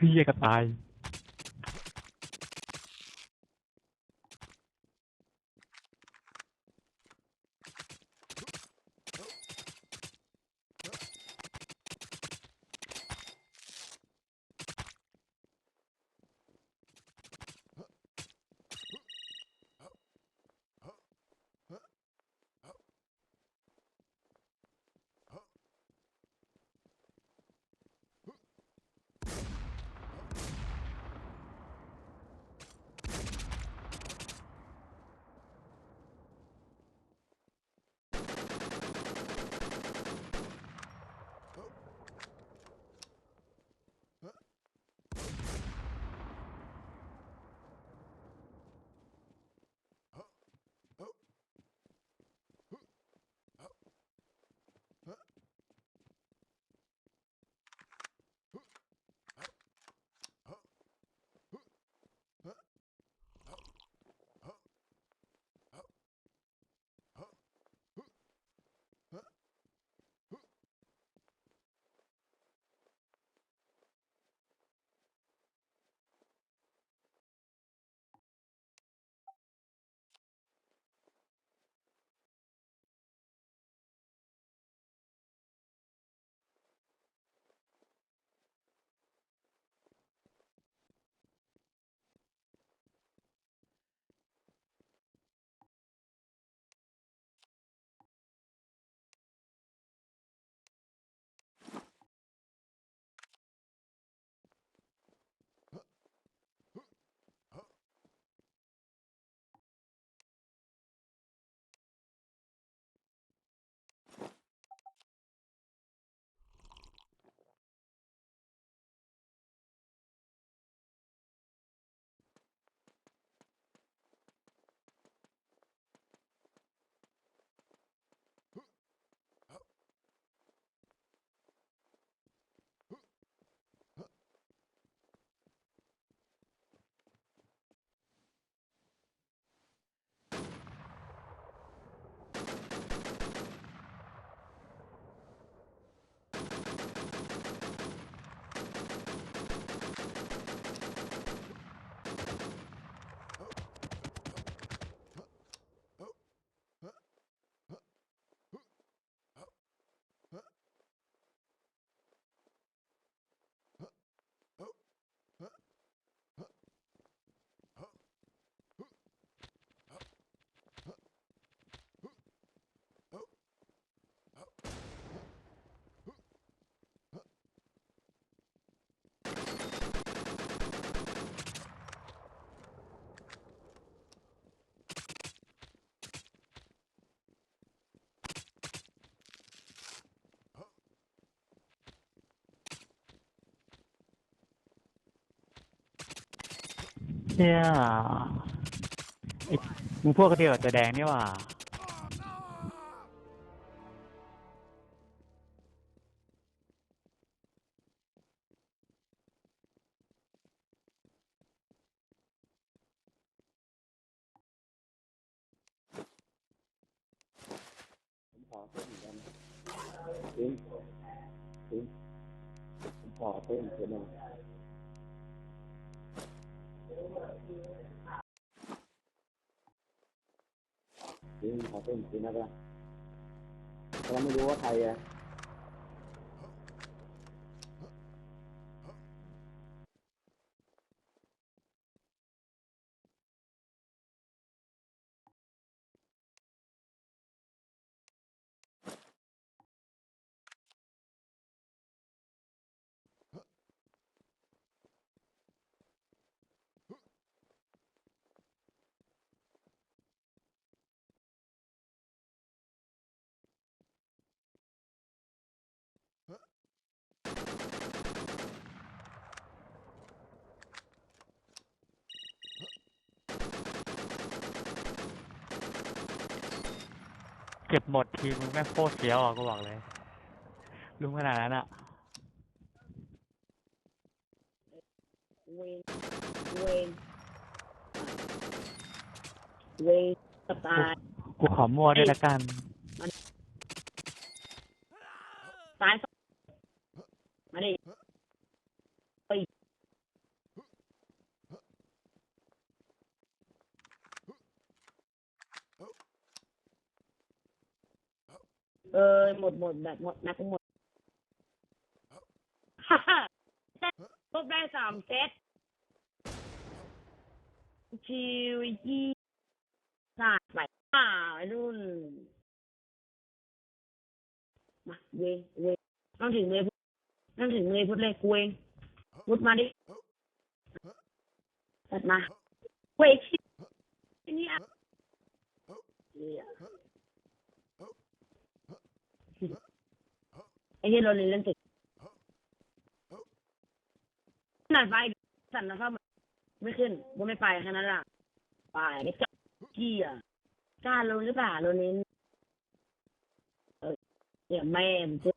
พี่ก็ตาย ชี่ยไอ้มึงพวกกระเดียวกับตัวแดงนี่หว่าผมขอเพิ่มอีกอันจริงจริงผมขอเพิ่มอีกอันหนึ่งจริง ขอเพิ่มอีกทีนะจ๊ะเราไม่รู้ว่าใครอะ เก็บหมดทีมึงแม่งโคตรเสียวอะกูบอกเลยลุงขนาดนั้นอะเวนเวนเวนสไตล์กูขอมั่วด้วยละกัน ซ้ายสองมาดิ เออ หมดหมดแบบหมดนักหมดฮ่าฮ่าครบได้สามเซตชิวยี่สาดไปอ่าไอ้รุ่นมาเวเวต้องถึงเวพุทธต้องถึงเวพุทธเลยกูเองพุทธมาดิตัดมาเวชินี่อะเนี่ย ไอ้ที่เราเรียนเรื่องติดขนาดไฟสั่นนะครับไม่ขึ้นกูไม่ไปแค่นั้นล่ะไปไม่กล้าเกี่ยกล้าลงหรือเปล่าโรนินเออเนี่ยแม่มันจะ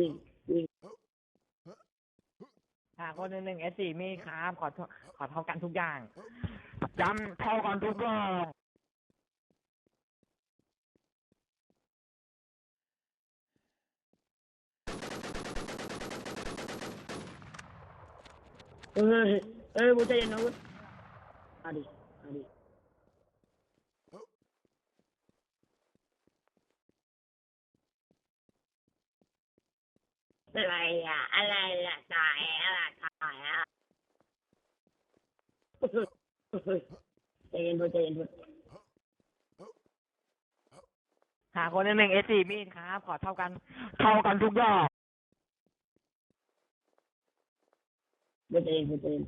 วิ่งวิ่งหาคนหนึ่งหนึ่งเอสสี่มีครับ ขอโทษขอเท่ากันทุกอย่างย้ำเท่ากันทุกอย่างเออเออบูใจเย็นนะวุฒเอาดิเอาดิ อะไรอะ อะไรล่ะตายอะไรตายอะใจเย็นบูใจเย็นบูหาคนหนึ่งหนึ่งเอสสี่มีครับ ขอเท่ากัน เท่ากันทุกอย่างบูใจเย็นบูใจเย็น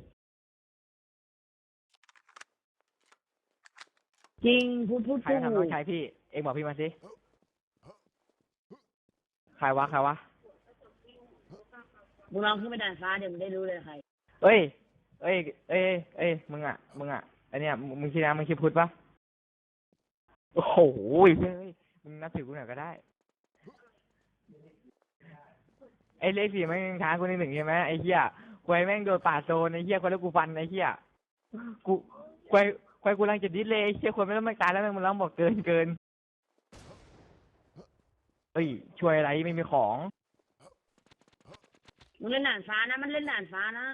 จริงพูดพูดใครพูดทำน้องชายพี่ เองบอกพี่มาสิ ใครวะ ใครวะ มึงลองขึ้นไปด่านฟ้าเดี๋ยวมึงได้รู้เลยใคร เอ้ย เอ้ย เอ้ย เอ้ย มึงอะ มึงอะไอเนี่ยมึงมึงคิดนะมึงคิดพุทธปะโอ้โหเฮ้ย มึงนับถือกูหน่อยก็ได้ ไอ้เลขสี่แม่งช้ากูนิดหนึ่งใช่ไหมไอ้เหี้ยควยแม่งโดนป่าโซนไอ้เหี้ยคนแล้วกูฟันไอ้เหี้ยกูควยควยกูรังจะดิสเลยไอ้เหี้ยควยไม่ต้องไม่ตายแล้วแม่งมันร้องบอกเกินเกินเฮ้ยช่วยอะไรไม่มีของ มึงเล่นด่านฟ้านะ มันเล่นด่านฟ้านะ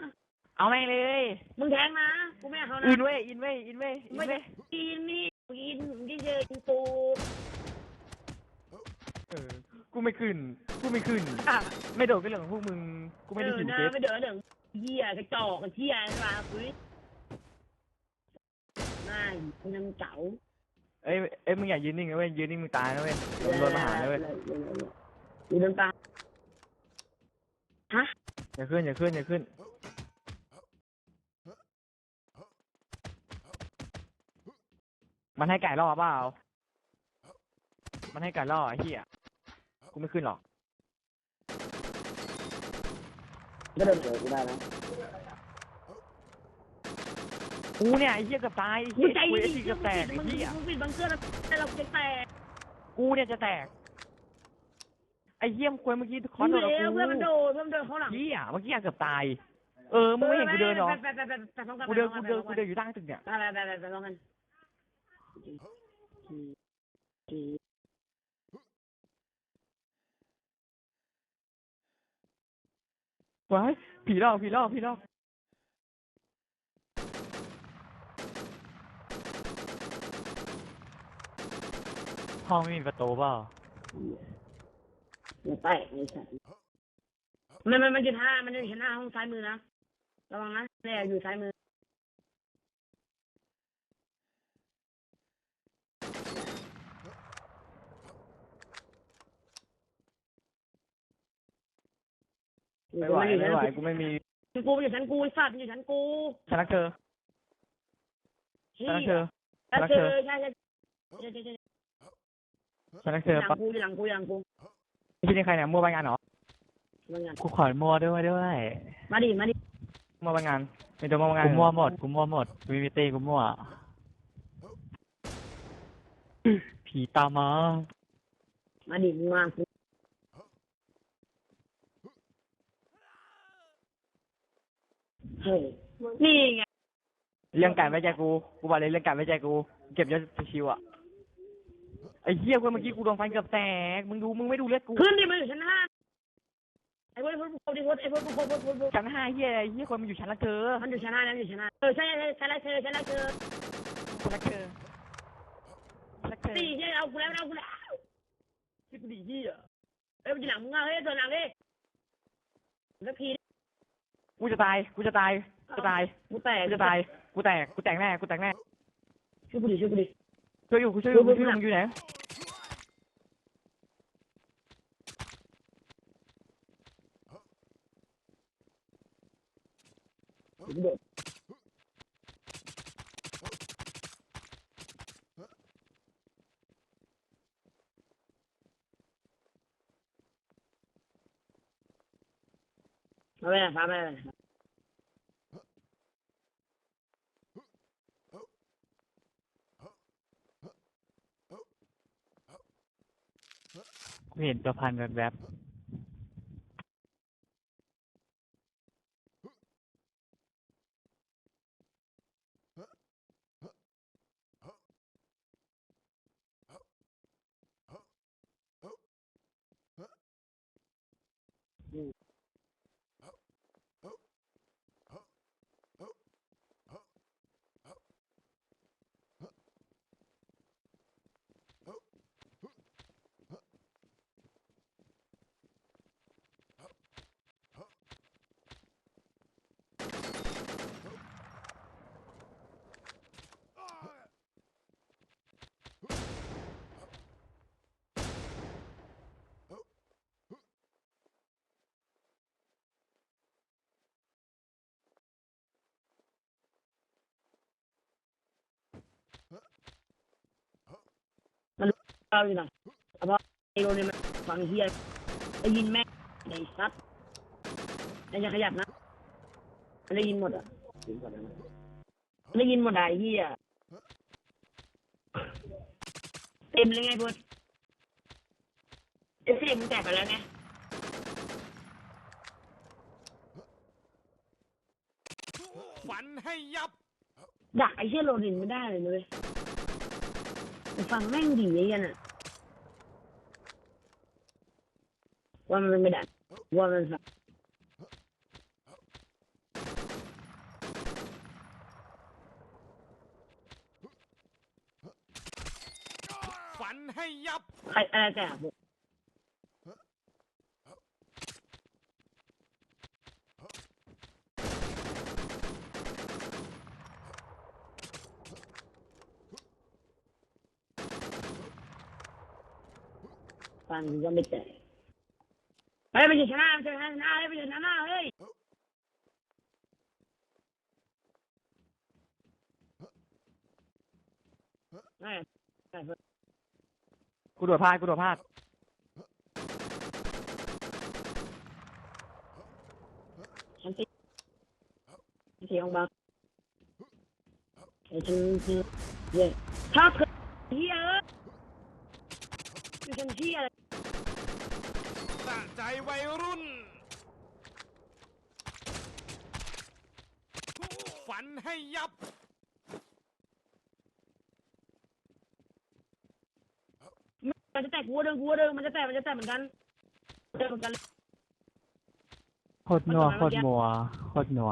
เอาแม่งเลยมึงแทงนะ กูไม่เอาเขานะอินเว้ยอินเว้ยอินเว้ยอินเว้ยกินนี่กินที่เจอกินปูเออกูไม่ขึ้นกูไม่ขึ้นไม่โดดก็เรื่องของพวกมึงกูไม่ได้เอหิอวนะเจ็บไม่เดือดเดือดเหี้ยกระจอกกระเหี้ยใช่ป่ะคุยน่าคุณน้ำเก๋าเอ้ยเอ้ยมึงอย่ายืนนิ่งนะเว้ยยืนนิ่งมึงตายนะเว้ยโดนรถมาหานะเว้ยอยู่เดินตา ฮะ อย่าขึ้นอย่าขึ้นอย่าขึ้น มันให้ไก่ล่อเปล่า มันให้ไก่ล่อไอ้เหี้ย กูไม่ขึ้นหรอกก็เดินเจอกูได้นะกูเนี่ยไอ้เหี้ยเกับตายไอ้มึเหี้งยใจกูดีไอ้ที่เกับแตกไอ้มึงเหี้ยมึงปิดบังเกอร์แล้วแต่เราจะแตก กูเนี่ยจะแตก ไอ้เหี้ยมควยเมื่อกี้คมึอนงโดนเลี้กับยวเพื่อนมันโดกูดเพื่อนมันโดดเขาหลังเหี้ยเมื่อกี้เกือบตาย เออมึงไม่เห็นกูเดินหรอไปไปไปไปไปพร้อมกันกูเดินไปกูพร้เดิอนมกูเดินอยู่ใต้ตึกเนี่ยไปไปไปไปไปพร้อมกันว้ายผีหลอกผีหลอกผีหลอกห้องไม่มีประตูเปล่าอย่าแต กเลยสัตว์มันมันมันอยู่ท่ามันอยู่ชั้นหน้าห้องซ้ายมือนะระวังนะเนี่ยอยู่ซ้ายมือไม่ไหวไม่ไหวกูไม่มีชั้นกูมันอยู่ชั้นกูไอ้สัตว์มันอยู่ชั้นกูฉันรักเธอชี้ฉันรักเธอฉันรักเธเธออใช่ใช่ใช่ใช่ใช่ฉันรักเธหอลัปะงกูอยู่หลังกูอยู่หลังกู พี่นี่ใครเนี่ยมั่วไปงานเหรอมางานกูขอมั่วด้วยด้วยมาดิมาดิมั่วไปงานไม่ตัวมั่วไปงานกูมั่วหมดกูมั่วหมดกูมีมิตี้กูมั่วผีตามมามาดิมึงมากูเฮ้ยนี่ไงเรื่องการไว้ใจกูกูบอกเลยเรื่องการไว้ใจกู เก็บยศชิวๆอะ ไอ้เหี้ยกูเมื่อกี้กูโดนฟันเกือบแตก มึงดูมึงไม่ดูเลือดกูขึ้นดิมันอยู่ชั้นห้าไอ้พวกไอ้พวกไอ้พวกไอ้พวกไอ้พวกไอ้พวกไอ้พวกชั้นห้าเหี้ยเหี้ยคนมันอยู่ชั้นละเธอมันอยู่ชั้นห้าแล้วอยู่ชั้นห้าเออใช่ใช่ใช่แล้วเธอใช่แล้วเธอชั้นละเธอชั้นละเธอสี่ใช่เอากูแล้วเอากูแล้วที่กูดีที่อะเอ้ยมันอยู่หลังมึงอะเฮ้ยตัวหลังดิสักทีกูจะตายกูจะตายกูจะตายกูแตกกูจะตายกูแตกกูแตกแน่กูแตกแน่ช่วยกูดิช่วยกูดิช่วยอยู่กูช่วยอยู่กูช่วยอยู่อยู่ไหน กูโดดมาไปฟ้าไปกูเห็นตัวพันแบบแบบ ம் เราอยู่ไหนเอาเพราะไอ้โรเนี่ยมันฟังเฮียได้ยินแม่งไอ้ซัดไอ้อย่าขยับนะมันได้ยินหมดอะถึงก่อนนะมันได้ยินหมดอะไอ้เฮียเต็มเลยไงพวกเอฟซีมึงแตกไปแล้วไงฝันให้ยับ ดักไอ้เชี่ยโรนินไม่ได้เลยนะเลย มันฟังแม่งดีไอ้เหี้ยันอะว่ามันไม่ได้ว่ามันฟังฝันให้ยับ ใครอะไรแต่ พวกฟังก็ไม่แตกเฮ้ยไปชนะไปชนะชนะเฮ้ยไปชนะเฮ้ยเฮ้ยกูโดดพลาดกูโดดพลาดฉันติดเสียงบางไอ้ฉันคือเย่ถ้าเกิดเฮียเอ้ยคือฉันเฮียอะไร สะใจวัยรุ่น ฝันให้ยับ มันจะแตกกูเดินกูเดินมันจะแตกมันจะแตกเหมือนกันเดินเหมือนกันเลยโคตรนัวโคตรมัวโคตรนัว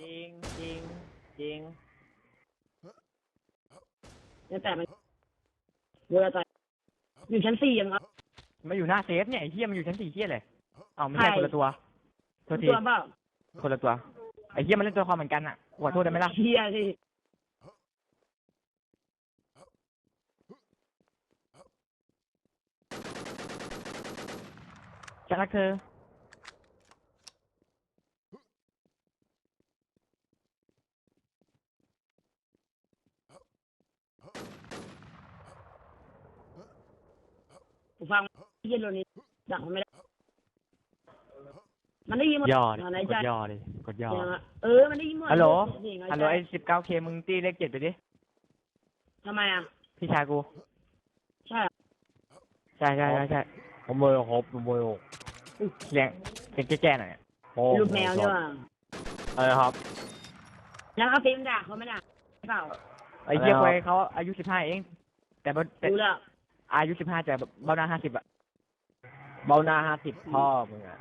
จริงจริงจริงจะแตกมันกูจะแตก อยู่ชั้นสี่ยังเอา มาอยู่หน้าเซฟเนี่ยไอ้เหี้ยมันอยู่ชั้นสี่เหี้ยเลยเอ้าไม่ใช่ใครคนละตัวโทษทีตัวเปล่าคนละตัวไอ้เหี้ยมันเล่นตัวละครเหมือนกันอะขอโทษได้ไหมล่ะเฮียสิฉันรักเธอ กูฟัง เฮียโรนี้ดักมันไม่ได้ มันได้ยินหมดย่อดิมันในกใจดย่อดิกดย่อเสียงอะเออ มันได้ยินหมดฮัลโหล เสียงในฮัลโหลใจไอ้สิบเก้าเคมึงตีเลขเจ็ดไปดิ ทำไมอะ พี่ชายกู ใช่เหรอใช่ใช่ใช่ใช่ขโมยหกขโมยหกเลี้ยงเป็นแจ้ๆหน่อยโอ้ลูกแมวใช่ป่ะอะไรครับ แล้วเขาฟิล์มด่าเขาไม่ด่าใช่เปล่าไอ้เหี้ยอะไรควะวยเขาอายุสิบห้าเอง แต่บ่แต่ดูแล้วอายุสิบห้าแต่เบาหน้าห้าสิบอะ เบาหน้าห้าสิบพ่อมึงอะ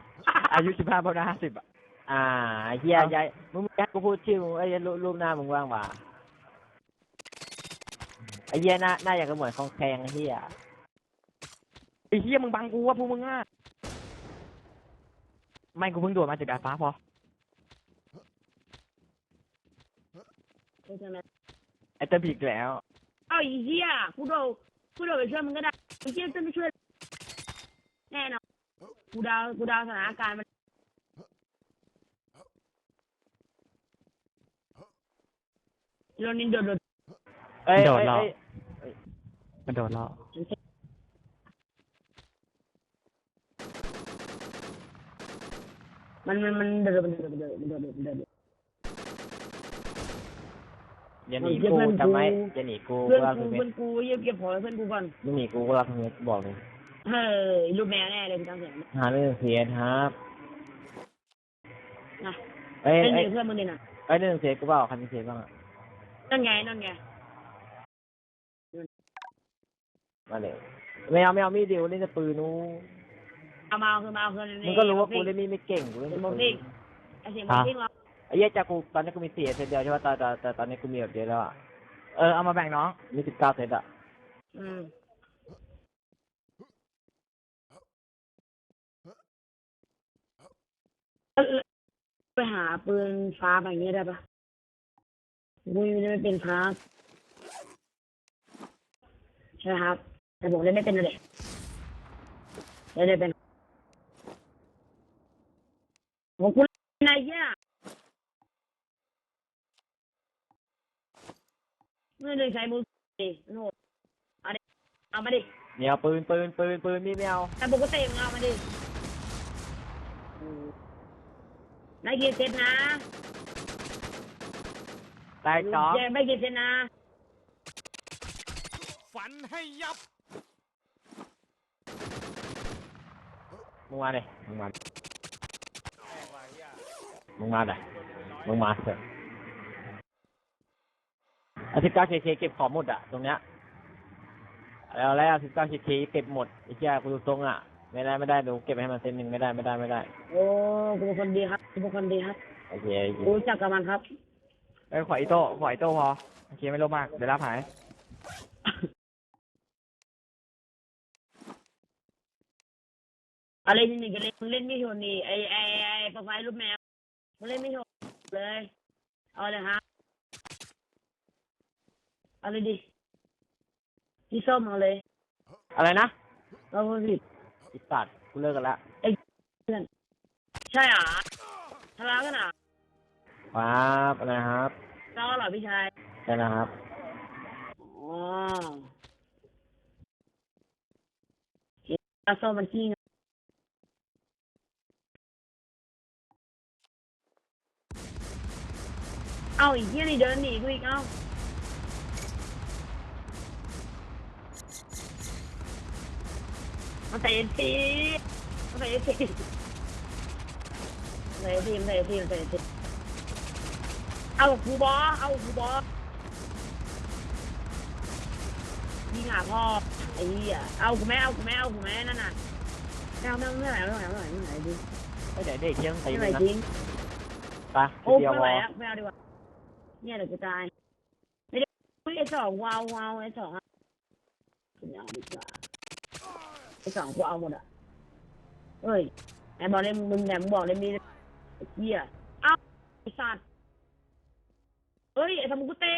อายุสิบห้าเบาหน้าห้าสิบอะอ่าไอ้เฮียเอ้ายายมึงไม่ให้กูพูดชื่อมึงไอ้ยรูปรูปหน้ามึงว่างว่ะไอ้เฮียหน้าหน้าอย่างกับเหมือนของแคงไอ้เฮียไอ้เหี้ยมึงบังกูว่าพวกมึงอะไม่กูเพิ่งโดดมาจากดาดฟ้าพอใช่ไหมไอ้เต้นผิดแล้ว เอ้าไอ้เหี้ยกูโดดกูโดดไปช่วยมันก็ได้ไอ้เหี้ยจะไม่ช่วยแน่นอน กูดาวกูดาวสถานการณ์มันโรนินโดดโดดเอ้ยโดดเอ้ยเหรอ เอ้ยมันโดนแล้วมันมันมันโดดมันโดดมันโดดมันโดดมันโดดอย่าหนีเพื่กูอนกูทำไมอย่าหนีกูเพื่อนว่ากูคือเม็เพื่อดนกูเยี่ยมเก็บของให้เพื่อนกูก่อนไม่หนีกูก็รักเม็ดบอกเลย เฮ้ยรูปแมวแน่เลยพี่ตั้งเสียงหาเรื่องเสียครับนะเอ้ยเล่นเอ้ยกับเพื่อนมึงดิน่ะเอ้ยเรื่องเสียกูเปล่าใครมีเสียบ้างอะนั่นไงนั่นไงมาเลยไม่เอาไม่เอามีดเดียวเล่นแต่ปืนนู้เอามาเอาคือมาเอาคือมึงก็รู้ว่ากูเล่นมีดไม่เก่งกูเล่นเสียงแต่โมปืซิ่งนไอเสียงโมซิ่งเราไอ้เหี้ยจากกูตอนนี้กูมีสี่เซตเดียวใช่ป่ะตอนตอนตอนตอนนี้กูมีแบบเดียวแล้วอะเออเอามาแบ่งน้องมีสิบเก้าเซตอะอืมเออ ไปหาปืนฟ้าแบบนี้ได้ปะกูยังไม่เป็นครับใช่ครับ แต่ผมเล่นไม่เป็นเลยเล่นไม่เป็นผมกูเล่นอะไรเงี้ยไม่เลยใช้มือดิโน่เอาดิเอามาดิเนี่ยเอาปืนปืนปืนปืนมีดไม่เอาแต่ปกติมึงเอามาดิ นายกี่เซตนะตายสองเจไม่กี่เซตนะฝันให้ยับมึงมาเลยมึงมามึงมาเลยมึงมาเถอะอาสิบเก้าเคเคเก็บของหมดอะ ตรงเนี้ยแล้วแล้วสิบเก้าเคเคเก็บหมดไอ้เจ้ากูดูตรงอะ ไม่ได้ไม่ได้ดูเก็บให้มันเซนหนึ่งไม่ได้ไม่ได้ไม่ได้ โอ้กูเป็นคนดีครับกูเป็นคนดีครับโอเคโอเคกูรู้จักกับมันครับเอ้ยขออีโต้ขออีโต้พอโอเคไม่ลบมากเดี๋ยวรับหายอะไรนี่ก็เล่นมึงเล่นไม่โชว์นี่ไอไอไอโปรไฟล์รูปแมวมึงเล่นไม่โชว์เลยเอาเลยฮะเอาเลยดิพี่ส้มเอาเลย อะไรนะเอาสิ อิสัตว์กูเลิกกันละใช่เหรอทะเลาะกันเหรอครับอะไรครับทะเลาะเหรอพี่ชายใช่นะครับ อ๋อปลาส้มมันขี้งะเอาอีกที่นี่เดินหนีกูอีกเอ้า มาใส่ทีมาใส่ทีใส่ทีมใส่ทีมใส่ทีเอาครูบอเอาครูบอยิงหาพ่อไอ้เหี้ยเอากูแม่เอากูแม่เอากูแม่นั่นน่ะไม่เอาไม่เอาไม่ไหวไม่ไหวไม่ไหวไม่ไหวดิไม่ได้เด็กเที่ยงตีไม่ไหนะจริงไปโอ้ไม่ไหวแล้วไม่เอาดีกว่าเนี่ยเดี๋ยวกูตายไม่ได้ไอ้สองวาววาวไอ้สองอะไม่เอาดีกว่า สองกูเอาหมดอะเอ้ยไอ้บอกเลยมึงแหนมงบอกเลยมีเหี้ยเอาไอ้สัตว์เฮ้ยไอ้ทำกูเตะ